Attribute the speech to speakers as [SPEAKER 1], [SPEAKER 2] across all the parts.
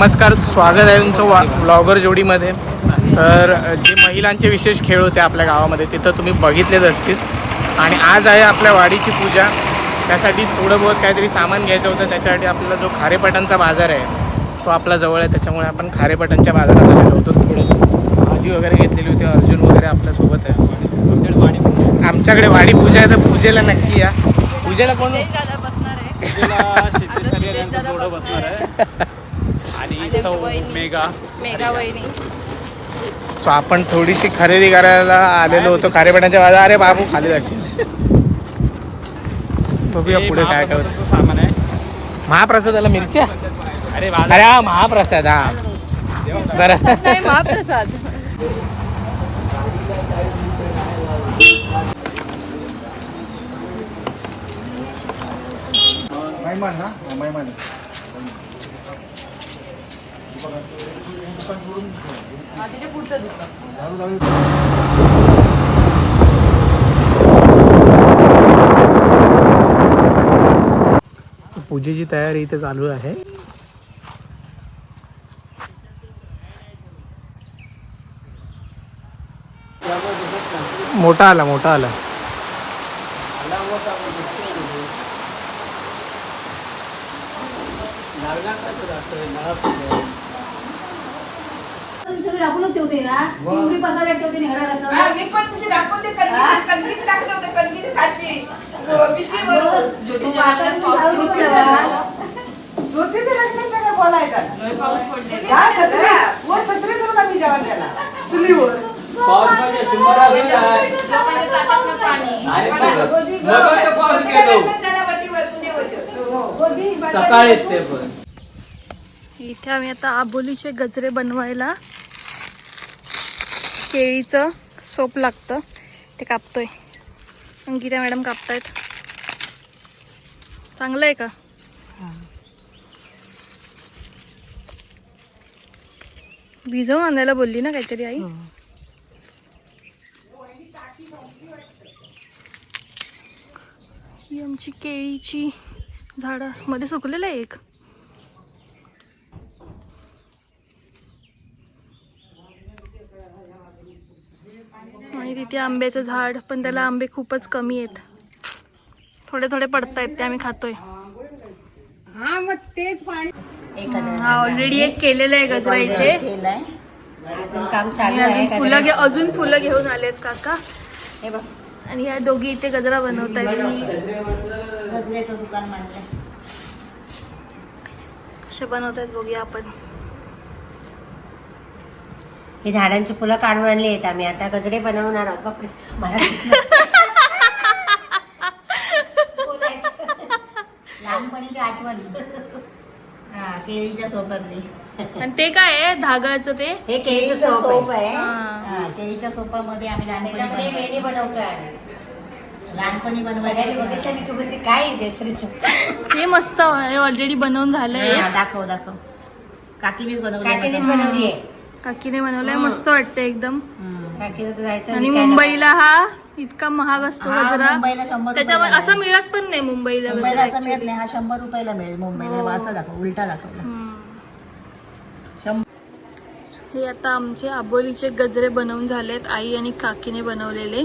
[SPEAKER 1] नमस्कार स्वागत आहे तुमचं वा ब्लॉगर जोडीमध्ये. तर जे महिलांचे विशेष खेळ होते आपल्या गावामध्ये तिथं तुम्ही बघितलेच असतील. आणि आज आहे आपल्या वाडीची पूजा. त्यासाठी थोडं बहुत काहीतरी सामान घ्यायचं होतं. त्याच्यासाठी आपल्याला जो खारेपाटणचा बाजार आहे तो आपला जवळ आहे. त्याच्यामुळे आपण खारेपाटणच्या बाजारात आलेलो होतो थोडंसं. भाजी वगैरे घेतलेली होती. अर्जुन वगैरे आपल्यासोबत आहे. आमच्याकडे वाडी पूजा आहे तर पूजेला नक्की या. पूजेला कोण?
[SPEAKER 2] बसणार आहे.
[SPEAKER 3] आणि सौ. मेगा.
[SPEAKER 2] मेघा वहिनी.
[SPEAKER 1] सो आपण थोडीशी खरेदी करायला आलेलो होतो खारेपाटणच्या बाजार. अरे बाबू खाली जाशील. बघूया पुढे काय काय होतं.
[SPEAKER 3] सामान आहे.
[SPEAKER 1] महाप्रसादाला मिरच्या?
[SPEAKER 3] अरे
[SPEAKER 1] अरे हा महाप्रसाद हा. बरं.
[SPEAKER 2] नाही महाप्रसाद.
[SPEAKER 1] मैमान ना? मैमान
[SPEAKER 2] आधीचे पुढचं दुकान.
[SPEAKER 1] पूजेची तयारी इथे चालू आहे. मोठा आला मोठा आला.
[SPEAKER 4] राखूनच ठेवते ना. एवढी पसारा ठेवते ना घरात
[SPEAKER 5] हा, मी पण तुझे दाखवते कणकीत कणकीत टाकले होते कणकीत खाची पिशवी भरून.
[SPEAKER 2] ज्योतीच्या लग्नात पाऊस किती पडला?
[SPEAKER 5] ज्योतीचे लग्नाचं काय बोलायचं.
[SPEAKER 2] लय पाऊस पडलेला
[SPEAKER 5] या सत्रे वर सत्रे करून आम्ही जेवण केला चुलीवर
[SPEAKER 2] लोकांच्या ताटातनं पाणी.
[SPEAKER 5] त्याला वटीवर पुणे वचन.
[SPEAKER 3] सकाळीच ते पण.
[SPEAKER 6] इथे आम्ही आता आबोलीचे गजरे बनवायला केळीचं सोप लागतं. ते कापतोय. अंकिता मॅडम कापतायत. चांगलं आहे का? भिजवून आणायला बोलली ना काहीतरी आई. ही आमची केळीची झाडं. मध्ये सुकलेलं आहे एक. तिथे आंब्याचं झाड पण त्याला आंबे खूपच कमी आहेत. थोडे थोडे पडतायत ते आम्ही खातोय. हा ऑलरेडी एक केलेलं आहे गजरा इथे.
[SPEAKER 4] काम
[SPEAKER 6] आणि अजून फुलं घे अजून फुलं घेऊन आलेत काका. आणि ह्या दोघी इथे गजरा बनवत आहेत
[SPEAKER 4] गजऱ्याचं दुकान मांडलंय
[SPEAKER 6] कसे बनवत आहेत बघूया आपण.
[SPEAKER 4] ही झाडांची फुलं काढून आणली आहेत आम्ही. आता गजरे बनवणार आहोत. बापरे. मला लहानपणीची आठवण. हा केळीच्या सोपातली
[SPEAKER 6] आणि ते काय आहे? धागाचं ते?
[SPEAKER 4] हे केळीचं सोप आहे.
[SPEAKER 6] हा.
[SPEAKER 4] हा, केळीच्या सोपामध्ये आम्ही लहानपणी बनवतोय लहानपणी बनवायला बघितलं की म्हणजे काय
[SPEAKER 6] हे मस्त आहे. ऑलरेडी बनवून झालंय.
[SPEAKER 4] हा, दाखव दाखव. काकीनेच बनवली बनवली आहे.
[SPEAKER 6] काकीने बनवलंय मस्त वाटतं एकदम.
[SPEAKER 4] काकीनं तर जायचं
[SPEAKER 6] आणि
[SPEAKER 4] विकायला.
[SPEAKER 6] मुंबईला हा इतका महाग असतो
[SPEAKER 4] हा,
[SPEAKER 6] गजरा
[SPEAKER 4] मुंबईला शंभर
[SPEAKER 6] त्याच्यामध्ये
[SPEAKER 4] रुपयाला
[SPEAKER 6] असं मिळत पण नाही मुंबईला
[SPEAKER 4] मुंबईला
[SPEAKER 6] गजरा
[SPEAKER 4] असं मिळत नाही. हा शंभर रुपयाला मिळेल मुंबईला.
[SPEAKER 6] हो.
[SPEAKER 4] असं दाखव उलटा दाखवला
[SPEAKER 6] हम्म.
[SPEAKER 4] शंभर
[SPEAKER 6] हे आता आमचे आबोलीचे गजरे बनवून झालेत आई आणि काकीने बनवलेले.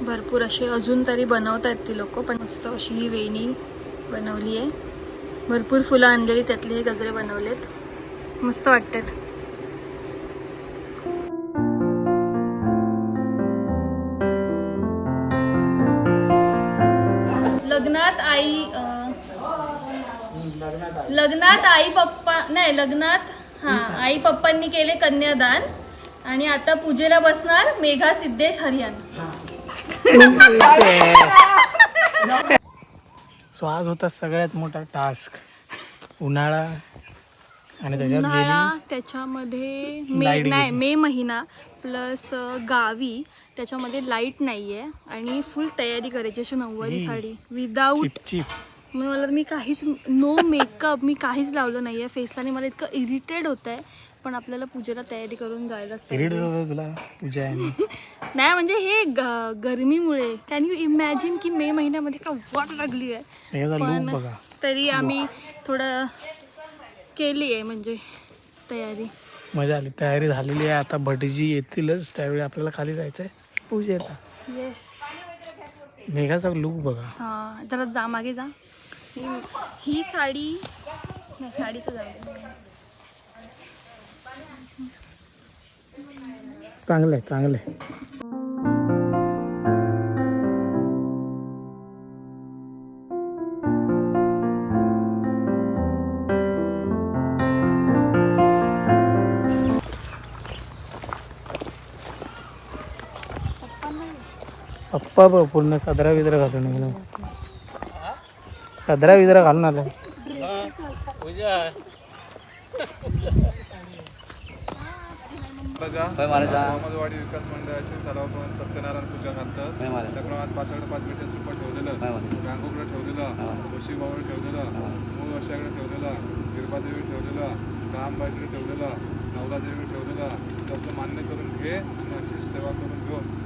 [SPEAKER 6] भरपूर असे अजून तरी बनवत आहेत ती लोक पण मस्त अशी ही वेणी बनवली आहे भरपूर फुलं आणलेली त्यातले हे गजरे बनवलेत. मस्त वाटतात. लग्नात आई लग्नात आई पप्पा नाही लग्नात हा आई पप्पांनी केले कन्यादान आणि आता पूजेला बसणार मेघा सिद्धेश हरियाण.
[SPEAKER 1] सो आज होता सगळ्यात मोठा टास्क. उन्हाळा आणि त्याच्यात
[SPEAKER 6] उन्हाळा
[SPEAKER 1] गेली
[SPEAKER 6] त्याच्यामध्ये मे
[SPEAKER 1] Light
[SPEAKER 6] नाही
[SPEAKER 1] गेली.
[SPEAKER 6] मे महिना प्लस गावी त्याच्यामध्ये लाइट नाहीये आणि फुल तयारी करायची अशी नऊवारी. साडी. विदाऊट मला मी काहीच नो मेकअप मी काहीच लावलं नाहीये. फेसला आणि मला इतकं इरिटेड होत आहे पण आपल्याला पूजेला तयारी करून जायलाच
[SPEAKER 1] पिरियड
[SPEAKER 6] पाहिजे
[SPEAKER 1] होतं तुला? पूजा
[SPEAKER 6] नाही म्हणजे हे ग- गरमीमुळे. कॅन यू इमॅजिन की मे महिन्यामध्ये का वाट लागली आहे पण
[SPEAKER 1] बघा.
[SPEAKER 6] तरी आम्ही थोडं केली आहे म्हणजे तयारी.
[SPEAKER 1] मजा आली. तयारी झालेली आहे. आता भटजी येतीलच. त्यावेळी आपल्याला खाली जायचं आहे पूजेला.
[SPEAKER 6] येस
[SPEAKER 1] मेघाचा लुक बघा.
[SPEAKER 6] हां जरा जा मागे जा. ही ही साडी नाही साडीचं जाऊ दे.
[SPEAKER 1] चांगलं आहे चांगलं आहे पप्पा बघ पूर्ण सदरा विदरा घालून एकदम सदरा विदरा घालून आला.
[SPEAKER 7] बघा मोहम्मदवाडी विकास मंडळाचे सत्यनारायण पूजा घालतात. त्याप्रमाणे पाचकडे पाच मीटर सुपर ठेवलेलं. गांगोकडे ठेवलेलं. मूळ वर्षाकडे ठेवलेलं. गिरबादेवी ठेवलेलं. रामबाईकडे ठेवलेलं. नवलादेवी ठेवलेलं. ते आपलं मान्य करून घे आणि अशी सेवा करून घेऊन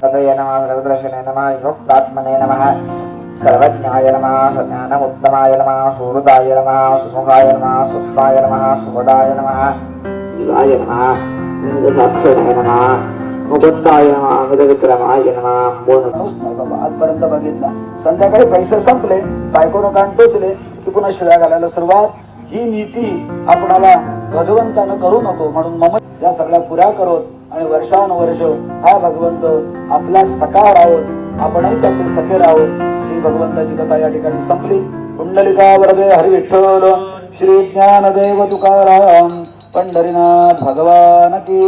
[SPEAKER 8] सदय नमः सर्वदर्शने नमः योक्तात्मने नमः सर्वज्ञाय नमः सज्ञानमुत्तमाय नमः सुहृदाय नमः सुमुखाय नमः सुष्माय नमः सुभदाय नमः शिवाय नमः नमः मुकुंदाय नमः. मिदविक्रमाय नाही बाबा आजपर्यंत बघितला. संध्याकाळी पैसे संपले बायकोनं कान टोचले की पुन्हा शिव्या घालायला सुरुवात. ही नीती आपणाला भगवंतानं करू नको म्हणून मम या सगळ्या पुऱ्या करोत आणि वर्षानुवर्ष हा भगवंत आपला सखा आहोत आपणही त्याचे सखे राहोत. श्री भगवंताची कथा या ठिकाणी संपली. कुंडलिका वर्गे हरी विठ्ठल श्री ज्ञानदेव तुकाराम. पंढरीनाथ भगवान की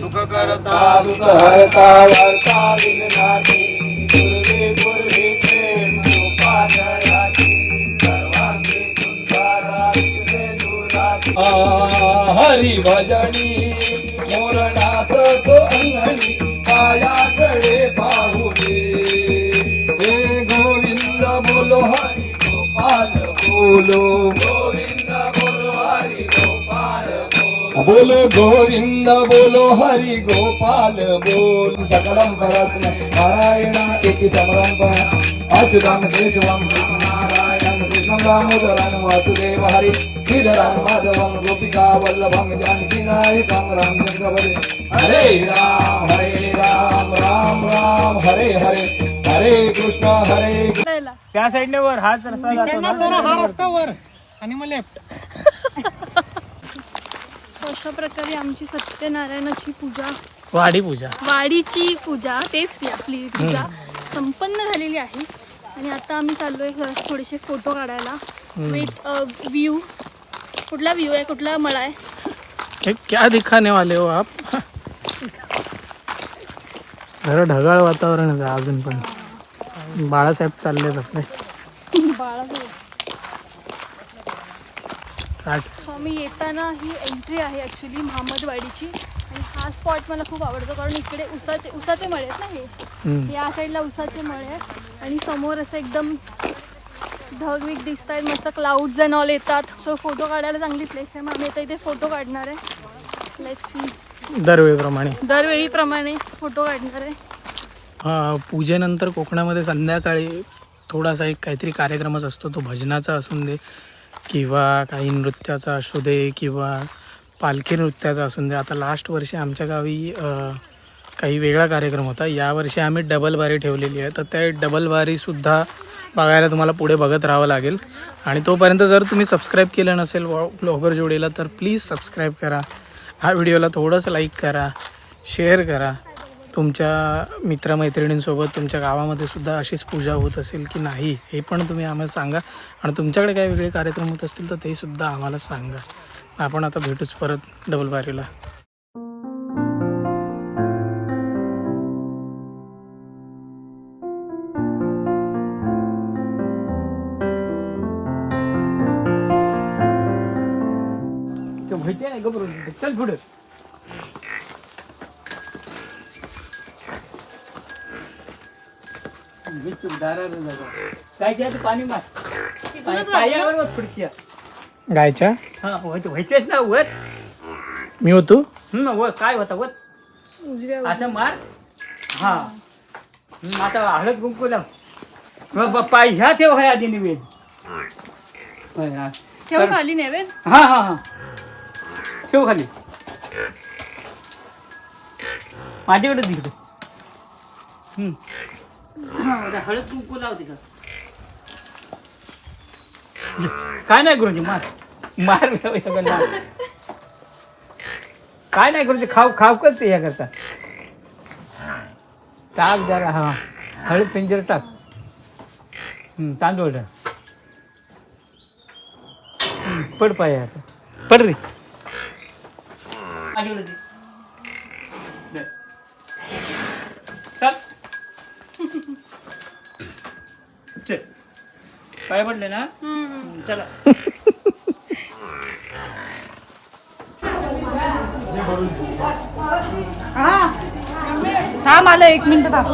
[SPEAKER 8] सुख करता दुःख हरता वार्ता विघ्नाची पूर्वी पूर्वी प्रेम रूपाजयाची सर्वांगी सुंदराची दुराची. हरी भजनी मोरनाथ तो अंगणी पायाकडे पाहुणे हे गोविंद बोलो हरी गोपाल बोलो. गोविंद बोलो बोलो गोविंद बोलो हरी गोपाल बोल सकलम परस्म नारायण एकी समरम अच्युतम केशवम नारायण कृष्णं दामोदरं वासुदेव हरि श्रीधरं माधवं गोपिका वल्लभं जानकी नायकं राम चक्रवर्ती. हरे राम हरे राम राम राम हरे हरे हरे कृष्ण हरे
[SPEAKER 1] त्या साईडने वर हाच रस्ता जातो ना.
[SPEAKER 6] So अशा प्रकारे आमची सत्यनारायणाची पूजा
[SPEAKER 1] वाडी पूजा.
[SPEAKER 6] वाडीची पूजा तेच आपली पूजा संपन्न झालेली आहे. आणि आता आम्ही चाललोय थोडेसे फोटो काढायला. विथ व्ह्यू कुठला व्ह्यू आहे कुठला मळा आहे?
[SPEAKER 1] क्या दिखाने वाले हो आप? जरा ढगाळ वातावरण आहे अजून पण. बाळासाहेब चाललेत आपले. आठ.
[SPEAKER 6] आम्ही येताना ही एंट्री आहे ॲक्च्युली महामदवाडीची आणि हा स्पॉट मला खूप आवडतो कारण इकडे उसाचे उसाचे मळे आहेत ना हे. या साईडला उसाचे मळे आहेत. आणि समोर असं एकदम ढगविग दिसत आहेत मस्त क्लाउड्स अँड ऑल येतात. सो फोटो काढायला चांगली प्लेस आहे. मग आम्ही आता इथे फोटो काढणार आहे. लेट सी
[SPEAKER 1] दरवेळीप्रमाणे.
[SPEAKER 6] दरवेळीप्रमाणे फोटो काढणार आहे.
[SPEAKER 1] पूजेनंतर कोकणामध्ये संध्याकाळी थोडासा एक काहीतरी कार्यक्रमच असतो. तो भजनाचा असून दे किंवा काही नृत्याचा असू दे किंवा पालखी नृत्याचा असून दे. आता लास्ट वर्षी आमच्या गावी काही वेगळा कार्यक्रम होता. यावर्षी आम्ही डबल बारी ठेवलेली आहे. तर त्या डबल बारीसुद्धा बघायला तुम्हाला पुढे बघत राहावं लागेल. आणि तोपर्यंत जर तुम्ही सबस्क्राईब केलं नसेल ब्लॉगर जोडीला तर प्लीज सबस्क्राईब करा. हा व्हिडिओला थोडंसं लाईक करा. शेअर करा. तुमच्या मित्रमैत्रिणींसोबत तुमच्या गावामध्ये सुद्धा अशीच पूजा होत असेल की नाही हे पण तुम्ही आम्हाला सांगा. आणि तुमच्याकडे काही वेगळे कार्यक्रम होत असतील तर ते सुद्धा आम्हाला सांगा. आपण आता भेटूच परत डबल बारीला चल पुढे.
[SPEAKER 3] काय घ्या पाणी मार. पुढची
[SPEAKER 1] गायच्या?
[SPEAKER 3] हा होत- व्हायचेच ना वत
[SPEAKER 1] मी होतो.
[SPEAKER 3] हं, व काय होता वत असं मार. हा. आता हळद कुंकू लाव पाय ह्या ठेव आहे आधी निवेद. होय.
[SPEAKER 9] ठेव खाली नैवेद.
[SPEAKER 3] हा हा हा. ठेव खाली. माझ्याकडे तिकडे हळद कुंकू लाव तिथं काय नाही गुरुजी मार. मार सगळं. काय नाही गुरुजी खाऊ खाऊ करते या करता टाक जरा हा. हळद पिंजर टाक. तांदूळ टाक. पड पाय आता. पड रे. चल. चल. पाय पडले ना? हं, चला.
[SPEAKER 9] थांब आलं एक मिनिट थांब.